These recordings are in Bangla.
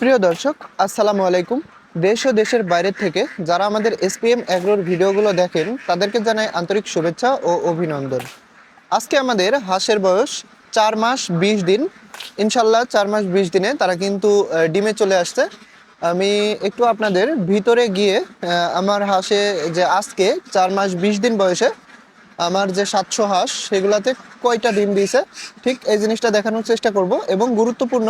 প্রিয় দর্শক, আসসালামু আলাইকুম। দেশ ও দেশের বাইরে থেকে যারা আমাদের এসপিএম অ্যাগ্রোর ভিডিওগুলো দেখেন, তাদেরকে জানাই আন্তরিক শুভেচ্ছা ও অভিনন্দন। আজকে আমাদের হাঁসের বয়স চার মাস বিশ দিন। ইনশাল্লাহ চার মাস বিশ দিনে তারা কিন্তু ডিমে চলে আসছে। আমি একটু আপনাদের ভিতরে গিয়ে আমার হাঁসে যে আজকে চার মাস বিশ দিন বয়সে, আমার যে সাতশো হাঁস, সেগুলাতে কয়টা ডিম দিয়েছে, ঠিক এই জিনিসটা দেখানোর চেষ্টা করব এবং গুরুত্বপূর্ণ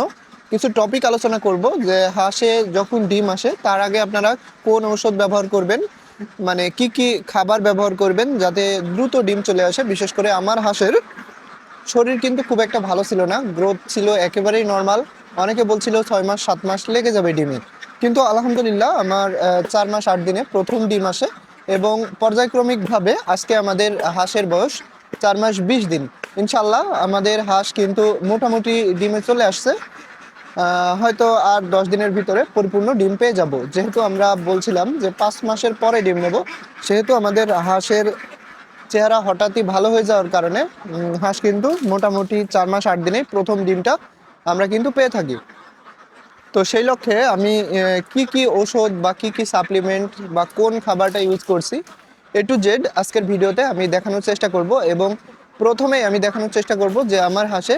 কিছু টপিক আলোচনা করব যে হাঁসে যখন ডিম আসে, তার আগে আপনারা কোন ঔষধ ব্যবহার করবেন? মানে কি কি খাবার ব্যবহার করবেন যাতে দ্রুত ডিম চলে আসে? বিশেষ করে আমার হাঁসের শরীর কিন্তু খুব একটা ভালো ছিল না। গ্রোথ ছিল একেবারেই নর্মাল অনেকে বলছিল ছয় মাস, সাত মাস লেগে যাবে ডিমে। কিন্তু আলহামদুলিল্লাহ আমার চার মাস আট দিনে প্রথম ডিম আসে এবং পর্যায়ক্রমিকভাবে আজকে আমাদের হাঁসের বয়স চার মাস বিশ দিন। ইনশাল্লাহ আমাদের হাঁস কিন্তু মোটামুটি ডিমে চলে আসছে। হয়তো আর দশ দিনের ভিতরে পরিপূর্ণ ডিম পেয়ে যাব। যেহেতু আমরা বলছিলাম যে পাঁচ মাসের পরে ডিম নেব, সেহেতু আমাদের হাঁসের চেহারা হঠাৎই ভালো হয়ে যাওয়ার কারণে হাঁস কিন্তু মোটামুটি চার মাস, আট দিনে প্রথম ডিমটা আমরা কিন্তু পেয়ে থাকি। তো সেই লক্ষ্যে আমি কি কি ওষুধ বা কি কি সাপ্লিমেন্ট বা কোন খাবারটা ইউজ করছি, এ টু জেড আজকের ভিডিওতে আমি দেখানোর চেষ্টা করব এবং প্রথমেই আমি দেখানোর চেষ্টা করব যে আমার হাঁসে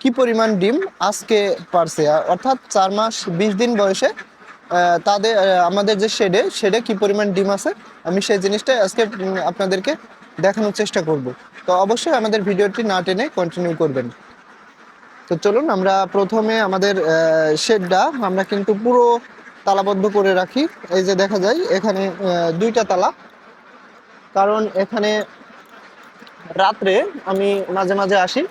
কি পরিমাণ ডিম আজকে পারছে? অর্থাৎ চার মাস, বিশ দিন বয়সে তাদের আমাদের যে শেডে শেডে কি পরিমাণ ডিম আছে? আমি সেই জিনিসটাই আজকে আপনাদেরকে দেখানোর চেষ্টা করব। তো অবশ্যই আমাদের ভিডিওটি না টেনে কন্টিনিউ করবেন। তো চলুন, আমরা প্রথমে আমাদের শেডটা, আমরা কিন্তু পুরো তালাবদ্ধ করে রাখি। এই যে দেখা যায়, এখানে দুইটা তালা। কারণ এখানে রাত্রে আমি মাঝে মাঝে আসি।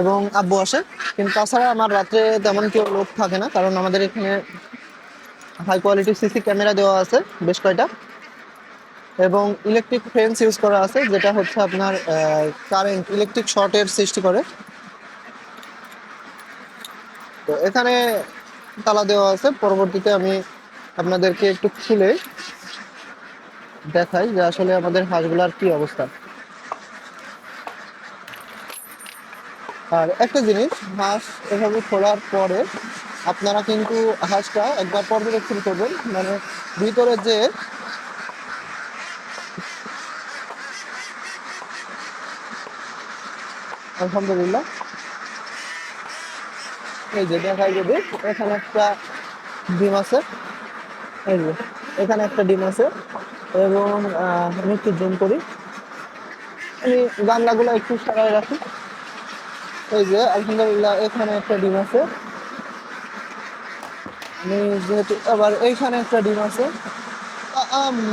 এবং আব্বু আসে। কিন্তু তাছাড়া আমার রাত্রে তেমন কেউ লোক থাকে না, কারণ আমাদের এখানে হাই কোয়ালিটি সিসি ক্যামেরা দেওয়া আছে, বেশ কয়টা। এবং ইলেকট্রিক ফেন্স ইউজ করা আছে, যেটা হচ্ছে আপনার কারেন্ট ইলেকট্রিক শর্টের সৃষ্টি করে। তো এখানে তালা দেওয়া আছে, পরবর্তীতে আমি আপনাদেরকে একটু খুলে দেখাই যে আসলে আমাদের হাঁসগুলার কি অবস্থা। আর একটা জিনিস, হাঁস এভাবে খোলার পরে আপনারা কিন্তু হাঁসটা একবার পর্যবেক্ষণ করবেন। মানে ভিতরে যে আলহামদুলিল্লাহ। এই যে দেখাই যদি এখানে একটা ডিম আছে। এই যে, এখানে একটা ডিম আছে এবং আমি একটু জুম করি। আমি গামলাগুলো একটু সরাই রাখি। এই যে, আলহামদুলিল্লাহ, এখানে একটা ডিম আছে। আমি যেহেতু, আবার এইখানে একটা ডিম আছে।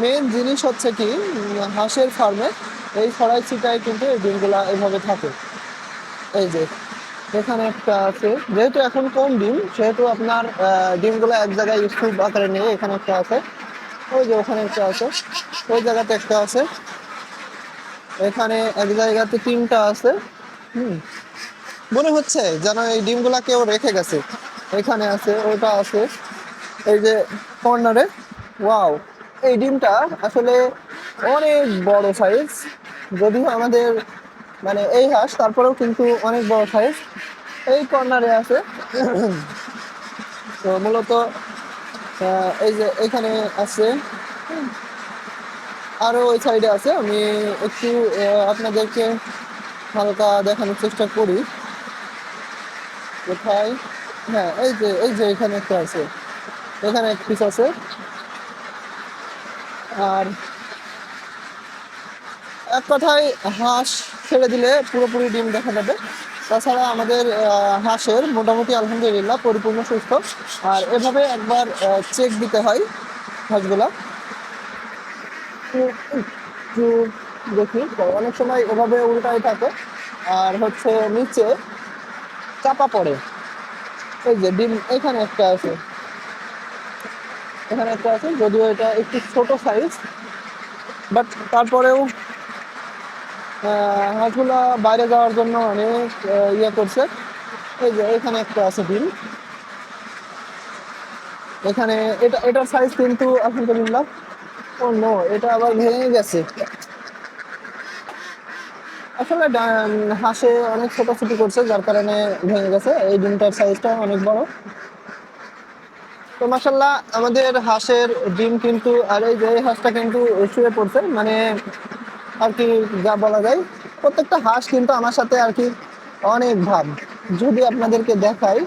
মেন জিনিস হচ্ছে কি, হাঁসের ফার্মে এই ছড়াই ছিটায় কিন্তু এই ডিমগুলা এভাবে থাকে। এই যে, এখানে একটা আছে। যেহেতু এখন কম ডিম, সেহেতু আপনার ডিমগুলো এক জায়গায় স্তূপ আকারে নিয়ে এখানে একটা আছে। ওই যে ওখানে একটা আছে। ওই জায়গাতে একটা আছে। এখানে এক জায়গাতে তিনটা আছে। হুম। মনে হচ্ছে যেন এই ডিমগুলা কেউ রেখে গেছে। এখানে আছে, ওটা আছে। এই যে কর্নারে, ওয়াও। এই ডিমটা আসলে অনেক বড় সাইজ যদিও আমাদের মানে এই হাঁস, তারপরেও কিন্তু অনেক বড় সাইজ এই কর্নারে আছে। তো মূলত এই যে এখানে আছে। আরও ওই সাইডে আছে। আমি একটু আপনাদেরকে হালকা দেখানোর চেষ্টা করি। কোথায়? হ্যাঁ এই যে এই যে এখানে একটা আছে। এখানে এক পিস আছে। আর এক কথায় হাঁস ছেড়ে দিলে পুরোপুরি ডিম দেখা যাবে। তাছাড়া আমাদের হাঁসের মোটামুটি আলহামদুলিল্লাহ পরিপূর্ণ সুস্থ। আর এভাবে একবার চেক দিতে হয় হাঁসগুলা। দেখি। অনেক সময় এভাবে উল্টাই থাকে। আর হচ্ছে নিচে চাপা পড়ে। এই যে ডিম এখানে একটা আছে। এখানে একটা আছে, যদিও এটা একটু ছোট সাইজ বাট তারপরেও হাঁসগুলা বাইরে যাওয়ার জন্য অনেক ইয়ে করছে। এই যে এখানে একটা আছে ডিম। এখানে এটা, এটার সাইজ কিন্তু আলহামদুলিল্লাহ, ও নো এটা আবার ভেঙে গেছে। আসলে হাঁসে অনেক ছোটাছুটি করছে, যার কারণে ভেঙে গেছে। এই ডিমটার সাইজটা অনেক বড়। তো মাসাল্লাহ আমাদের হাঁসের ডিম কিন্তু, আর এই যে হাঁসটা কিন্তু শুয়ে পড়ছে মানে আর কি যা বলা যায়, প্রত্যেকটা হাঁস কিন্তু আমার সাথে আর কি অনেক ভাব। যদি আপনাদেরকে দেখাই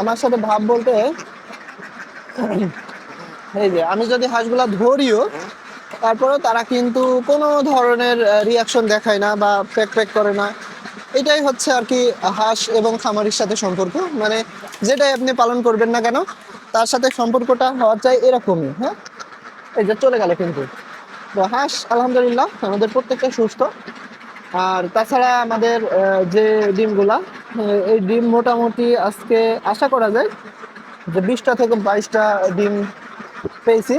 আমার সাথে ভাব বলতে, এই যে আমি যদি হাঁসগুলা ধরিও তারপরেও তারা কিন্তু কোনো ধরনের রিয়াকশন দেখায় না বা প্যাক প্যাক করে না। এটাই হচ্ছে আর কি হাঁস এবং খামারির সাথে সম্পর্ক। মানে যেটাই আপনি পালন করবেন না কেন, তার সাথে সম্পর্কটা হওয়া চাই এরকমই হ্যাঁ? এই যে চলে গেল কিন্তু। তো হাঁস, আলহামদুলিল্লাহ, আমাদের প্রত্যেকটা সুস্থ। আর তাছাড়া আমাদের যে ডিমগুলা এই ডিম মোটামুটি আজকে আশা করা যায় যে বিশটা থেকে বাইশটা ডিম পেয়েছি।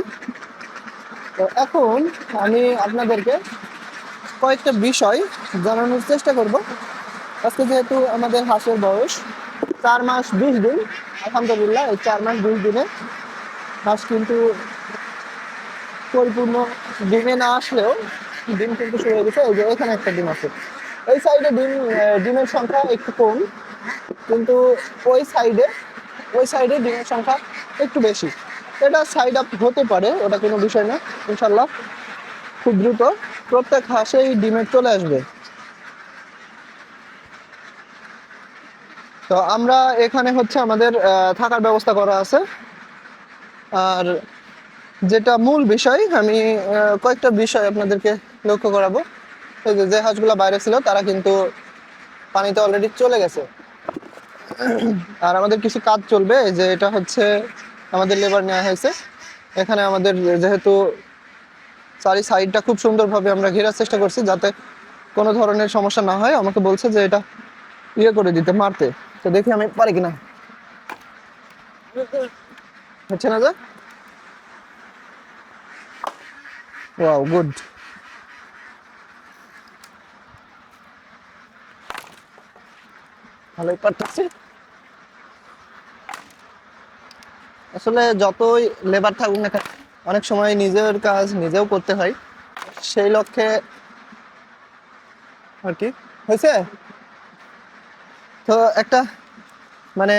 তো এখন আমি আপনাদেরকে কয়েকটা বিষয় জানানোর চেষ্টা করব। আজকে যেহেতু আমাদের হাঁসের বয়স, চার মাস বিশ দিন, আলহামদুলিল্লাহ এই চার মাস বিশ দিনে হাঁস কিন্তু পরিপূর্ণ ডিমে না আসলেও ডিম কিন্তু শুরু হয়ে গেছে। এই যে এখানে একটা ডিম আছে। এই সাইডে ডিম ডিমের সংখ্যা একটু কম, কিন্তু ওই সাইডে ওই সাইডে ডিমের সংখ্যা একটু বেশি। এটা সাইড আপ হতে পারে, ওটা কোনো বিষয় না ইনশাল্লাহ খুব দ্রুত, প্রত্যেক হাঁসেই ডিমের চলে আসবে। তো আমরা এখানে হচ্ছে আমাদের থাকার ব্যবস্থা করা আছে। আর যেটা মূল বিষয়, আমি কয়েকটা বিষয় আপনাদেরকে লক্ষ্য করাবো। এই যে যে হাঁসগুলো বাইরে ছিল, তারা কিন্তু পানিতে অলরেডি চলে গেছে। আর আমাদের কিছু কাজ চলবে যে এটা হচ্ছে আমাদের লেবার নেওয়া হয়েছে। এখানে আমাদের যেহেতু চারি সাইডটা খুব সুন্দরভাবে আমরা ঘেরার চেষ্টা করছি যাতে কোনো ধরনের সমস্যা না হয়। আমাকে বলছে যে এটা ইয়ে করে দিতে, মারতে। তো দেখি আমি পারি কিনা। হচ্ছে না যে? ওয়াও গুড ভালোই পারতেছি। আসলে যতই লেবার থাকুক না অনেক সময় নিজের কাজ নিজেও করতে হয়। সেই লক্ষ্যে আর কি, হয়েছে? তো একটা মানে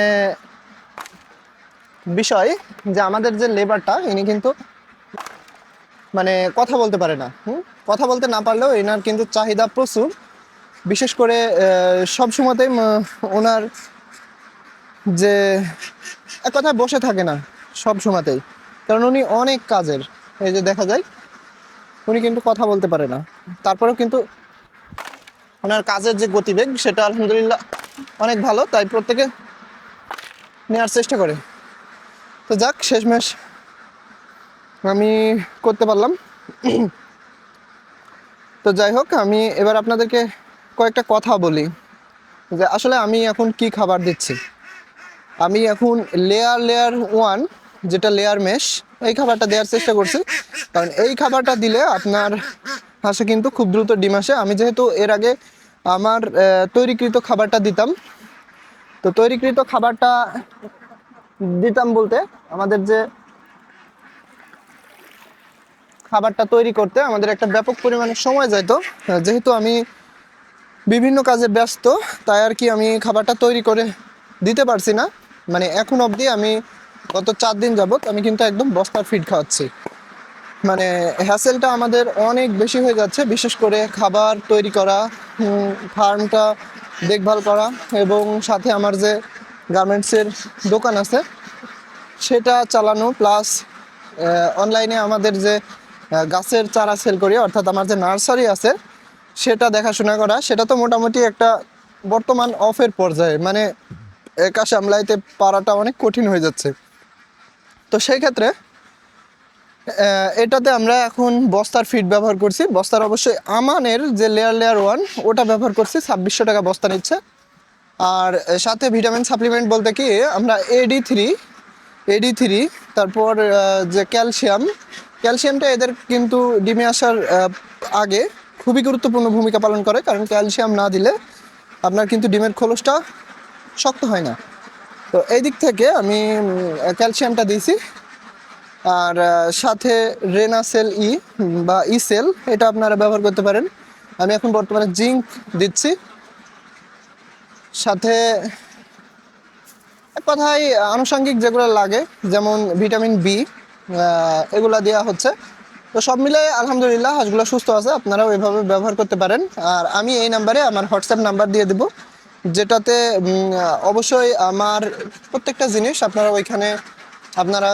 বিষয় যে আমাদের যে লেবারটা ইনি কিন্তু মানে কথা বলতে পারে না, হুম? কথা বলতে না পারলেও এনার কিন্তু চাহিদা প্রচুর। বিশেষ করে সব সময়তেই ওনার যে এক কথায় বসে থাকে না সব সময়তেই। কারণ উনি অনেক কাজের। এই যে দেখা যায়, উনি কিন্তু কথা বলতে পারে না। তারপরেও কিন্তু ওনার কাজের যে গতিবেগ, সেটা আলহামদুলিল্লাহ অনেক ভালো, তাই প্রত্যেকে নেওয়ার চেষ্টা করে। তো যাক, শেষমেশ আমি করতে পারলাম। তো যাই হোক, আমি এবার আপনাদেরকে কয়েকটা কথা বলি। যে আসলে আমি এখন কি খাবার দিচ্ছি? আমি এখন লেয়ার লেয়ার ওয়ান যেটা লেয়ার মেশ এই খাবারটা দেওয়ার চেষ্টা করছি। কারণ এই খাবারটা দিলে আপনার হাঁসে কিন্তু খুব দ্রুত ডিম আসে। আমি যেহেতু এর আগে আমার তৈরিকৃত খাবারটা দিতাম। তো তৈরিকৃত খাবারটা দিতাম বলতে আমাদের যে খাবারটা তৈরি করতে আমাদের একটা ব্যাপক পরিমাণে সময় যাইতো। যেহেতু আমি বিভিন্ন কাজে ব্যস্ত, তাই আর কি আমি খাবারটা তৈরি করে দিতে পারছি না। মানে এখন অবধি আমি গত চার দিন যাবত আমি কিন্তু একদম বস্তার ফিড খাওয়াচ্ছি। মানে হ্যাসেলটা আমাদের অনেক বেশি হয়ে যাচ্ছে, বিশেষ করে খাবার তৈরি করা ফার্মটা দেখভাল করা এবং সাথে আমার যে গার্মেন্টসের দোকান আছে, সেটা চালানো প্লাস অনলাইনে আমাদের যে গাছের চারা সেল করি, অর্থাৎ আমার যে নার্সারি আছে, সেটা দেখাশোনা করা, সেটা তো মোটামুটি একটা বর্তমান অফের পর্যায়ে। মানে একা সামলাইতে পারাটা অনেক কঠিন হয়ে যাচ্ছে। তো সেই ক্ষেত্রে এটাতে আমরা এখন বস্তার ফিড ব্যবহার করছি। বস্তার অবশ্যই আমানের যে লেয়ার লেয়ার ওয়ান ওটা ব্যবহার করছি। ছাব্বিশশো টাকা বস্তা নিচ্ছে। আর সাথে ভিটামিন সাপ্লিমেন্ট বলতে কি, আমরা এডি থ্রি এডি থ্রি তারপর যে ক্যালসিয়াম ক্যালসিয়ামটা এদের কিন্তু ডিমে আসার আগে খুবই গুরুত্বপূর্ণ ভূমিকা পালন করে। কারণ ক্যালসিয়াম না দিলে আপনার কিন্তু ডিমের খোলসটা শক্ত হয় না। তো এই দিক থেকে আমি ক্যালসিয়ামটা দিয়েছি। আর সাথে রেনাসেল ই বা ই সেল, এটা আপনারা ব্যবহার করতে পারেন। আমি এখন বর্তমানে জিঙ্ক দিচ্ছি। সাথে এক কথায় আনুষঙ্গিক যেগুলো লাগে, যেমন ভিটামিন বি এগুলা দেওয়া হচ্ছে। তো সব মিলে আলহামদুলিল্লাহ হাঁসগুলো সুস্থ আছে, আপনারাও এভাবে ব্যবহার করতে পারেন। আর আমি এই নাম্বারে আমার হোয়াটসঅ্যাপ নাম্বার দিয়ে দেবো। যেটাতে অবশ্যই আমার প্রত্যেকটা জিনিস আপনারা ওইখানে, আপনারা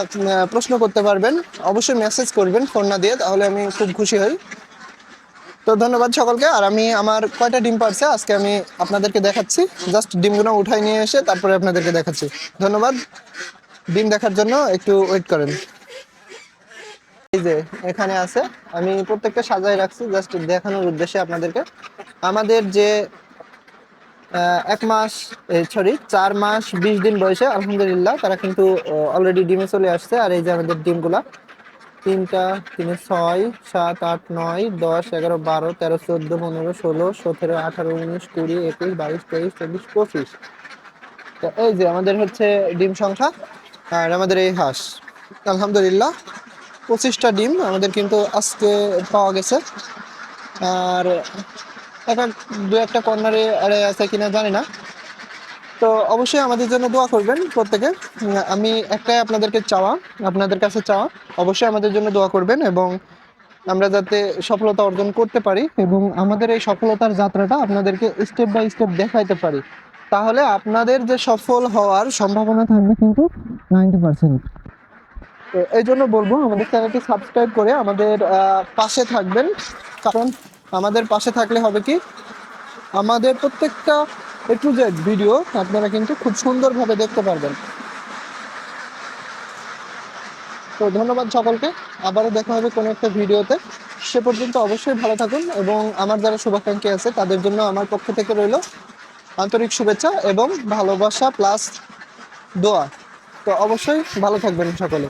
প্রশ্ন করতে পারবেন। অবশ্যই মেসেজ করবেন ফোন না দিয়ে, তাহলে আমি খুব খুশি হই। তো ধন্যবাদ সকলকে, আর আমি আমার কয়টা ডিম পারছে, আজকে আমি আপনাদেরকে দেখাচ্ছি। জাস্ট ডিমগুলো উঠাই নিয়ে এসে তারপরে আপনাদেরকে দেখাচ্ছি। ধন্যবাদ। ডিম দেখার জন্য একটু ওয়েট করেন। এই যে, এখানে আছে। আমি প্রত্যেকটা সাজাই রাখছি জাস্ট দেখানোর উদ্দেশ্যে আপনাদেরকে। আমাদের যে এক মাস সরি চার মাস, বিশ দিন বয়সে, আলহামদুলিল্লাহ, তারা কিন্তু অলরেডি ডিমে চলে আসছে, আর এই যে আমাদের ডিমগুলা, তিনটা, তিনে ছয়, সাত, আট, নয়, দশ, এগারো, বারো, তেরো, চোদ্দ, পনেরো, ষোলো, সতেরো, আঠারো, উনিশ, কুড়ি, একুশ, বাইশ, তেইশ, চব্বিশ, পঁচিশ। তো এই যে আমাদের হচ্ছে ডিম সংখ্যা, আর আমাদের এই হাঁস। আলহামদুলিল্লাহ, পঁচিশটা ডিম আমাদের কিন্তু আজকে পাওয়া গেছে। আর এক এক দু একটা কর্নারে আরে আছে কিনা জানি না। তো অবশ্যই আমাদের জন্য দোয়া করবেন প্রত্যেকে। আমি একটাই আপনাদেরকে চাওয়া, আপনাদের কাছে চাওয়া, অবশ্যই আমাদের জন্য দোয়া করবেন এবং আমরা যাতে সফলতা অর্জন করতে পারি এবং আমাদের এই সফলতার যাত্রাটা আপনাদেরকে স্টেপ বাই স্টেপ দেখাইতে পারি। তাহলে আপনাদের যে সফল হওয়ার সম্ভাবনা থাকবে কিন্তু নাইনটি পার্সেন্ট তো এই জন্য বলব, আমাদের চ্যানেলটি সাবস্ক্রাইব করে আমাদের পাশে থাকবেন। কারণ আমাদের পাশে থাকলে হবে কি? আমাদের প্রত্যেকটা এ টু জেড ভিডিও আপনারা কিন্তু খুব সুন্দরভাবে দেখতে পারবেন। তো ধন্যবাদ সকলকে। আবারও দেখা হবে কোনো একটা ভিডিওতে। সে পর্যন্ত অবশ্যই ভালো থাকুন এবং আমার যারা শুভাকাঙ্ক্ষী আছে, তাদের জন্য আমার পক্ষ থেকে রইল আন্তরিক শুভেচ্ছা এবং ভালোবাসা প্লাস দোয়া। তো অবশ্যই ভালো থাকবেন সকলে।